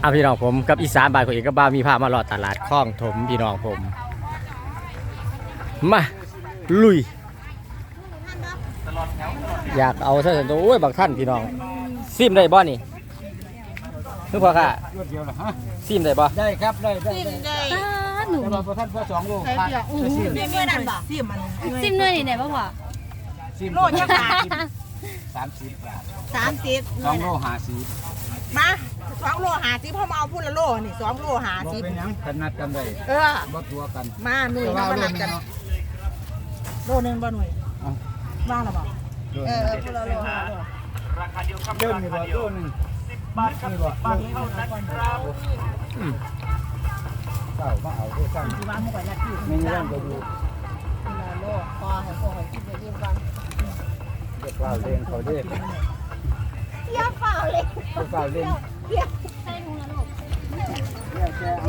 เอาพี่น้องผมกับอีสานบายของเอกบ้ามีภาพมาหลอดตลาดคลองถมพี่น้องผม มาลุย อยากเอาเท่านั้นตัวโอ้ยบางท่านพี่น้องซิมได้บ่นี่คือพอค่ะรวดเดียวเหรอฮะซิมได้บ่ได้ครับได้ได้ซิมได้ได้หนูแต่ว่าพอท่านพอสองโลใส่ขาดเปียกอู้จะหูซิมนี่เมื่อนั้นบ่ซิมมันซิมเนื้อนี่ไหนบ้างวะซิมโลจักบาทสามสิบบาทสามสิบสองโลห้าสิบ มาสองโลหาสิพ่อมาเอาพูดละโลนี่สองโลหาบ่สิเป็นหยังขนาดกันได้เออ บ่ตัวกันมาหนุ่ยแต่มาว่าขโลนาดนึงกันเนาะโลนึงบ่หนุ่ยเอาว่างหรือเปล่าโลเอนึองเออพูดละโลหาโลเดิมนี่บ่โลนึงบาทครับบาทเท่านั้นครับเจ้ามาเอาด้วยกันที่ว่าหมู่ไปละที่ไม่มีเรื่องจะดูละโลพอให้พ่อให้กินไปกินกันเด็กว่าเลี้ยงเขาเด็ก เที่ยวเปล่าเลยเด็กว่าเลี้ยงเที่ยวเนี่ยแกเอา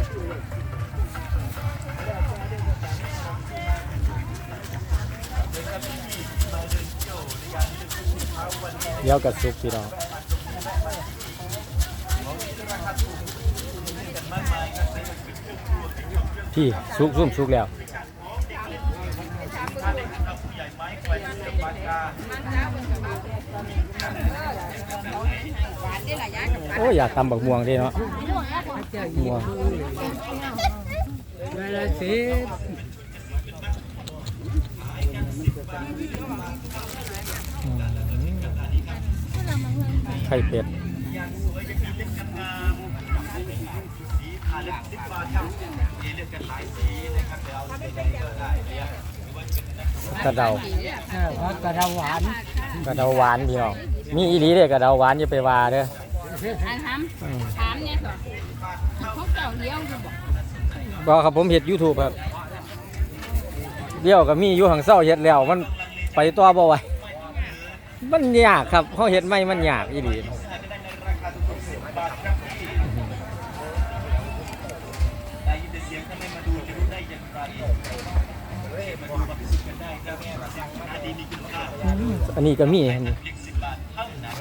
เดี๋ยวกับซุปพี่น้องพี่ซุกซุ่มซุกแล้ว โอ้ยอยากตำบักม่วงเด้เนาะม่วงเวลาสิไข่เป็ดกระเดาผักกระเดาหวานกระเดาหวานพี่น้อง มีอีหลีเด้อกระเดาหวานอย่าไปว่าเด้ออันทำถามเนี่ยก่อนเขาเจ้าเลี้ยวอยู่บ่บอกครับผมเฮ็ด YouTube ครับเดี๋ยวก็มีอยู่หังเศร้าเฮ็ดแล้วมันไปต่อบ่ไหวมันยากครับเขาเฮ็ดไม่มันยากอีหลีอันนี้ก็มีอันนี้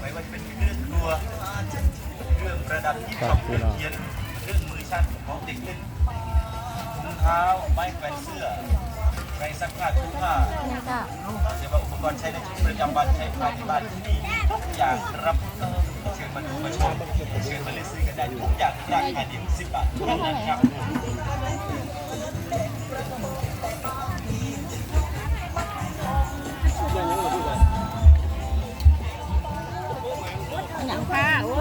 ไม่ว่าจะเป็นเครื่องครัวเครื่องประดับที่ครับชอบพี่น้องเทียนเครื่องมือช่างของเด็กเล่นถุงเท้าไม้แขวนเสื้อไม้ซักผ้าทุกผ้าเดี๋ยวว่าอุปกรณ์ใช้ในชีวิตประจำวันใช้ภายในบ้านที่นี่ทุกอย่างครับ เชิญมาดูมาชมเชิญมาเลือกซื้อกันได้ทุกอย่างราคาเดียวสิบบาทเท่านั้นครับหนังผ้าโอ้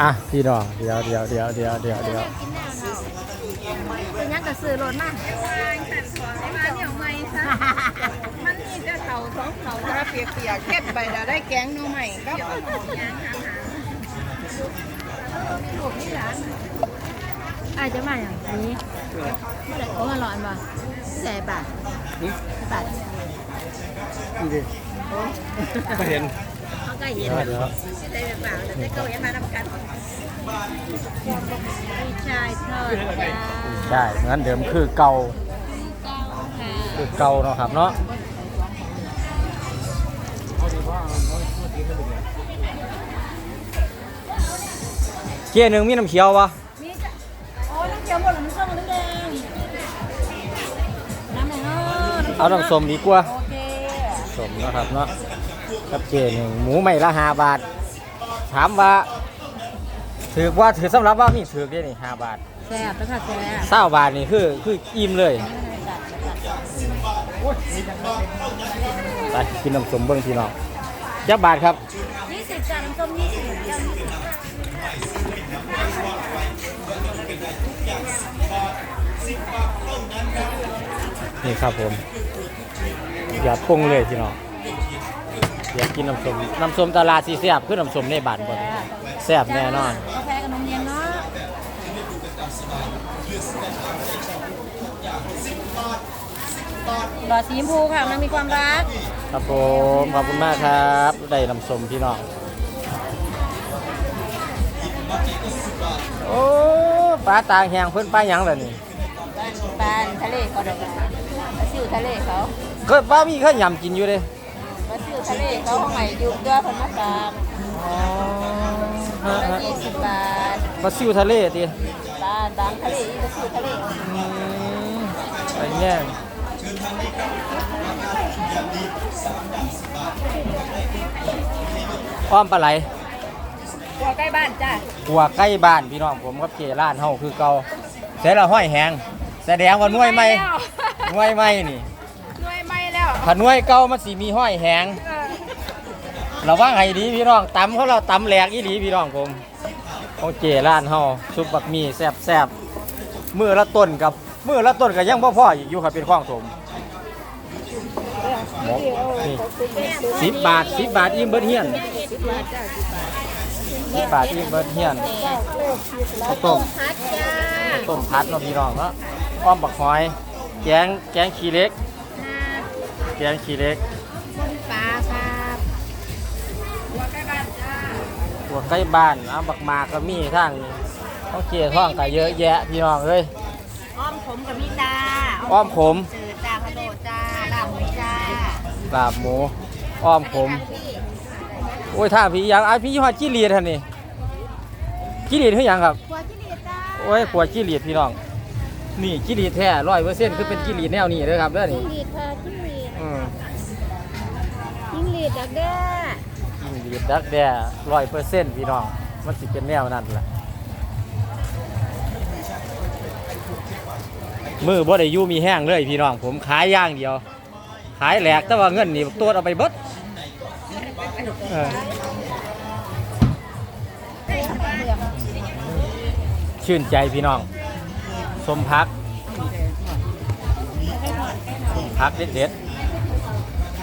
อะพี่น้อเดี๋ยวเดี๋ยวเดี๋ยวเดี๋ยวเดี๋ยวเดี๋ยว เป็นยังกระสือรถมามันนี่จะเข่าสองเข่าถ้าเปียกเปียกๆเก็บไปแล้วได้แกงหน่อใหม่ก็อาจจะมาอย่างนี้โอ้มันร้อนป่ะใส่บาทบาทนี่ดิก็เห็น เขาก็เห็นสิได้แบบเปล่าแต่ก็เห็นมาทำกันพี่ทอดจ้าใช่งั้นเดิมคือเก่าคือเก่าเนาะครับเนาะเกียร์หนึ่งมีน้ำเขียววะมีจ้ะโอ้น้ำเขียวหมดหรือน้ำส้มหรือน้ำแดงน้ำแดงเนาะเอาน้ำส้มดีกว่า ส้มเนาะครับเนาะกับเกียร์หนึ่งหมูไม่ละห้าบาท ถามว่า ถือว่าถือสำหรับว่ามีถือได้นี่ห้าบาทแซ่บแล้วค่ะแซ่บเศร้าบาทนี่คือคืออิ่มเลยไปกินน้ำส้มเบิ้งพี่น้องจักบาทครับยี่สิบจานน้ำส้มยี่สิบจานยี่สิบนี่ครับผมอ ย่าปรุงเลยพี่น้องอยากกินน้ำส้มน้ำส้มตลาดสีแซ่บคือน้ำส้มในบ้านบ่แซ่บแน่นอนกาแฟกับนมเย็นเนาะหลอดสีชมพูค่ะมันมีความรัก ครับผมขอบคุณมากครับได้น้ำส้มพี่น้องโอ้ปลาตางแหงเพิ่นปลาหยังล่ะนี่ปลาทะเลเขาเดี๋ยวปลาซิวทะเลเขา เคยปลามีเคยยำกินอยู่เด้ปลาซิวทะเลเขาข้างใหม่อยู่เด้วยคนมาฝากอ๋อฮะละฮะยี่สิบบาทปลาซิวทะเลติปลาดางทะเลอีกปลาซิวทะเลอืมไอ้แง่อ้อมปลาไหลตัวใกล้บ้านจ้าหัวใกล้บ้านพี่น้องผมกับเจร้านเฮาคือเก่าเสร็จแล้วห้อยแหงแสดงว่าหน่วยใหม่หน่วยใหม่นี่หน่วย ไม่แล้วถ้าหน่วยเก่ามันสิมีห้อยแหงเระวังให้ดีพี่น้องตำเขาเราตำแหลกอีหลีพี่น้องผมของเจร้านเฮาซุปบักมีแซ่บแซ่บมือละต้นกับมือละต้นก็ยังบ่พออีกอยู่ครับเป็นข้องถมนี่สิบบาทสิบบาทอิ่มเบิร์ดเฮียนสิบบาทอิ่มเบิร์ดเฮียนข้าวต้มพัดจ้าต้มพัดเนาะพี่น้องเนาะอ้อมบักหอย แกงแกงขี้เล็ก แกงขี้เหล็กปลาครับหัวใกล้บ้านอ้าบักหมากก็มีทางนี้ต้องเจียท่องก็เยอะแยะพี่น้องเอ้ยอ้อมผมกับมีจ้าอ้อมขมจืดจ้าขะโดดจ้าลาบหมูจ้าลาบหมูอ้อมขมโอ้ยท่าพี่ยังไอ้พี่ยี่ห้อจี้เหลียดท่านนี่จี้เหลียดคือหยังครับหัวจิเลียจ้าโอ้ยขวดจี้เหลียดพี่น้องนี่จี้เหลียดแท้ร้อยเปอร์เซ็นต์คือเป็นจี้เหลียดแนวนี้เด้อครับเด้อนี่จิ้งหรีดค่ะจิ้งหรีด อืมจิ้งหรีดดักแด้จิ้งเหลีดดักแด้ร้อยเปอร์เซ็นต์พี่น้อง มันสิเป็นแนวนั้นแหละมือบ่ได้อยู่มีแห้งเลยพี่น้อง ผมขายอย่างเดียว ขายแหลกแต่ว่าเงินนี่ตัวเอาไปเบิดเออชื่นใจพี่น้อง สมพักสมพักเด็ดๆ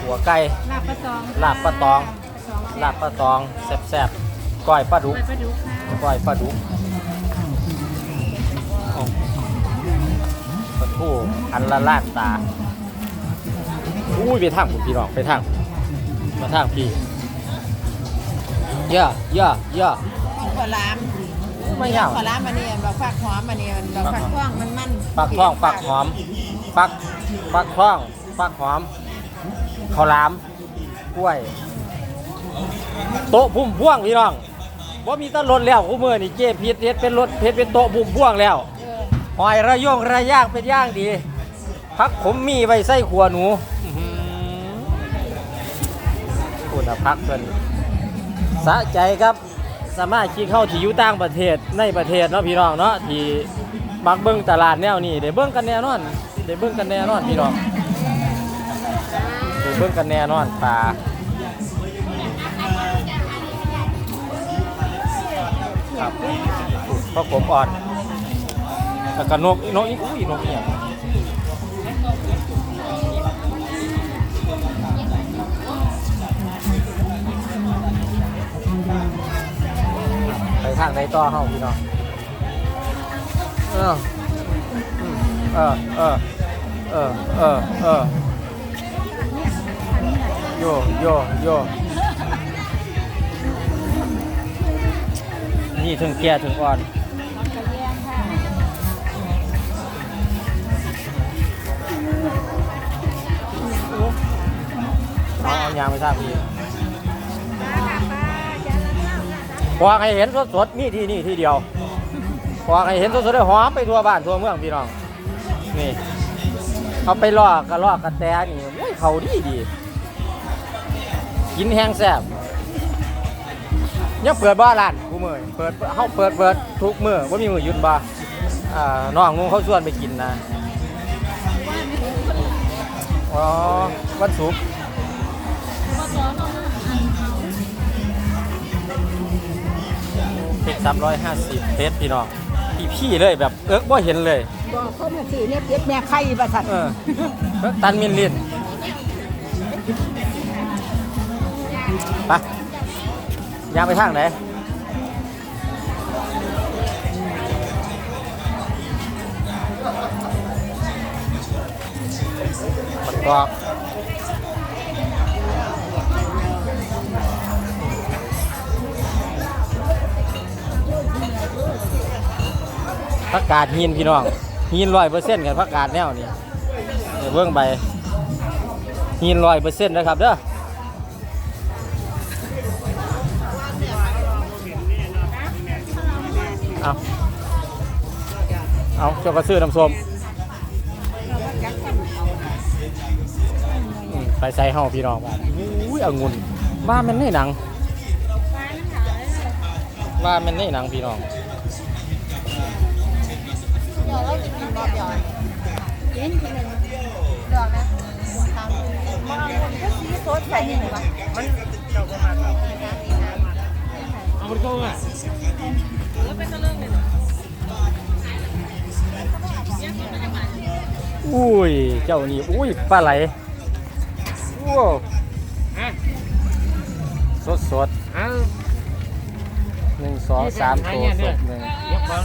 หัวไก่ลาบปลาตองลาบปลาตองลาบปลาตองแซ่บๆก้อยปลาดุกปลาดุกค่ะก้อยปลาดุกอ้าวปลาทูอันละลาดตาอุ้ยไปทางผมพี่น้องไปทางมาทางพี่เย่าเย่าเย่าขอล้ามไม่ยาวขอล้ามมันนี่แบบฟักหอมมันนี่แบบฟักท่วงมันมันปักท้องปักหอมปักปักท้องปักหอม ข้าวหลามกล้วย โต๊ะพุ่มพ่วงพี่น้องว่ามีแต้นรถแล้วกูมือนี่เจ๊พีดเฮ็ดเป็นรถเพชรเป็นโต๊ะพุ่มพ่วงแล้วหอยระยงระย่างเป็นย่างดีพักผมมีไว้ใส่ขัวหนูอือหือคุณพักเพิ่นสะใจครับสามารถขี่เข้าที่อยู่ต่างประเทศในประเทศเนาะพี่น้องเนาะที่มักเบิ่งตลาดแนวนี้ได้เบิ่งกันแน่นอนได้เบิ่งกันแน่นอนพี่น้อง บิ่งกันแน่นอนปลาครับพระผมอ่อนแล้วก็นกนกอีกอุ้ยนกเนี่ยไปทางไหนต่อเฮาพี่น้องเอออืมเออเออเออเออเออ โยโยโยนี่ถึงแก่ถึงอ่อนเอาอยางไปทรางพี่พอให้เห็นสดๆนี่ที่นี่ที่เดียวพอให้เห็นสดๆได้หอมไปทั่วบ้านทั่วเมืองพี่น้อง นี่ เอาไปลอกกระลอกกระแตนี่เขาดีดี กินแห้งแซ่บยังเปิดบ้าร้านกูเมื่อยเปิดเขาเปิดเปิดทุกมื้อบ่มีมือยุดบ่อ่าน้องงงเขาชวนไปกินนะอ๋อวันศุกร์เพชรสามร้อยห้าสิบเพชรพี่น้องพี่พี่เลยแบบเออว่าเห็นเลยบอกเขามาสีเนี่ยเพชรแม่ไข่ประสันตันมินลิน ไปยางไปทางไหนประกอบผักกาดหินพี่น้องหินร้อยเปอร์เซ็นต์กันผักกาดแนวนี่เดี๋ยวเบิ่งไปหินร้อยเปอร์เซ็นต์นะครับเด้อ เอาเอาเจ้าก็ซื้อน้ำส้มอืมไปใส่เฮาพี่น้องบ้าอุ้ยองุ่นว่ามันในหนัง ว่ามันในหนังพี่น้องกินกินเลยดอกนะตามมาเอาคนก็สีสดใส่นี่หรอมันเจ้าก็มาครับ เอาไปก็อะอุ้ย เจ้านี่ อุ้ย ปลาไหลว้าวสดสดอ้าวๆหนึ่งสองสามตัวสดหนึ่งยกของ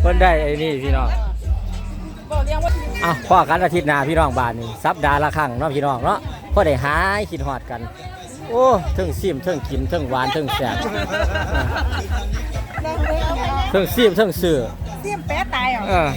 เพิ่นได้ไอ้นี่พี่น้องบอกเรียงว่าอะพ่อกันอาทิตย์หน้าพี่น้องบ้านนี่สัปดาห์ละครั้งเนาะพี่น้องเนาะพอได้หายคิดฮอดกัน โอ้เทิงซิมเทิงกินเทิงหวานเทิงแซ่บแรงเลยเอาไปเทิงซิมเทิงซื้อเสียมแป๊ะตายเหรอ เออ